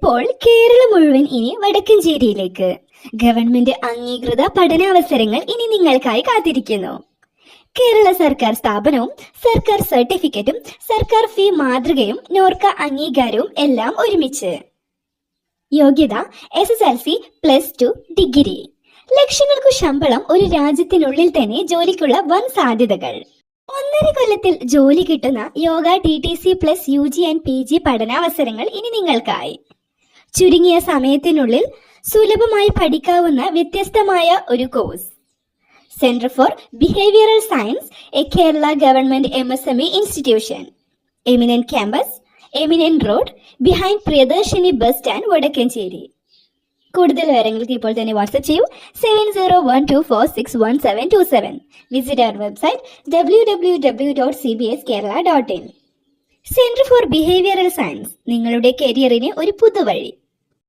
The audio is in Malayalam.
ഇപ്പോൾ കേരളം മുഴുവൻ ഇനി വടക്കഞ്ചേരിയിലേക്ക് ഗവൺമെന്റ് അംഗീകൃത പഠനാവസരങ്ങൾ ഇനി നിങ്ങൾക്കായി കാത്തിരിക്കുന്നു. കേരള സർക്കാർ സ്ഥാപനവും സർക്കാർ സർട്ടിഫിക്കറ്റും സർക്കാർ ഫീ മാതൃകയും നോർക്ക അംഗീകാരവും എല്ലാം ഒരുമിച്ച്. യോഗ്യത S S L C plus two degree. ലക്ഷങ്ങൾക്കു ശമ്പളം ഒരു രാജ്യത്തിനുള്ളിൽ തന്നെ ജോലിക്കുള്ള വൻ സാധ്യതകൾ. ഒന്നര കൊല്ലത്തിൽ ജോലി കിട്ടുന്ന yoga T T C plus U G and P G പഠനാവസരങ്ങൾ ഇനി നിങ്ങൾക്കായി. ചുരുങ്ങിയ സമയത്തിനുള്ളിൽ സുലഭമായി പഠിക്കാവുന്ന വ്യത്യസ്തമായ ഒരു course centre for behavioural science a Kerala government M S M E institution eminent campus eminent road behind Priyadarshini bus stand Vadakkanchery കൂടുതൽ വിവരങ്ങൾക്ക് ഇപ്പോൾ തന്നെ വാട്സ്ആപ്പ് ചെയ്യൂ. Seven zero one two four six one seven two seven visit our website W W W dot C B S Kerala dot in centre for behavioural science നിങ്ങളുടെ കരിയറിന് ഒരു പുതുവഴി.